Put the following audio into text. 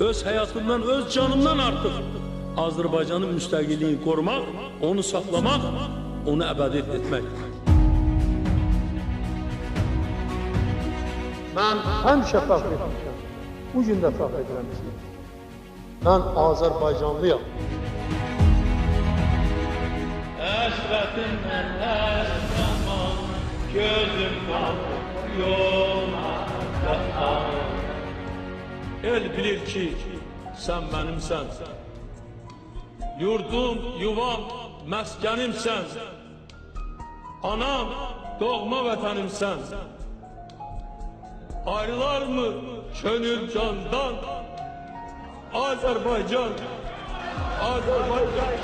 öz hayatımdan, öz canımdan artık Azerbaycan'ın müstakilliğini korumak, onu saklamak, onu ebedi etmek. Mən həmişə fəxr etmişəm. Bu gün də fəxr edirəm ki, mən Azərbaycanlıyam. Hasretimden her zaman gözüm kalır El bilir ki sen benimsen. Yurdum, yuvam, meskenimsen. Anam, doğma vatanımsen Ayrılar mı gönül candan? Azerbaycan Azerbaycan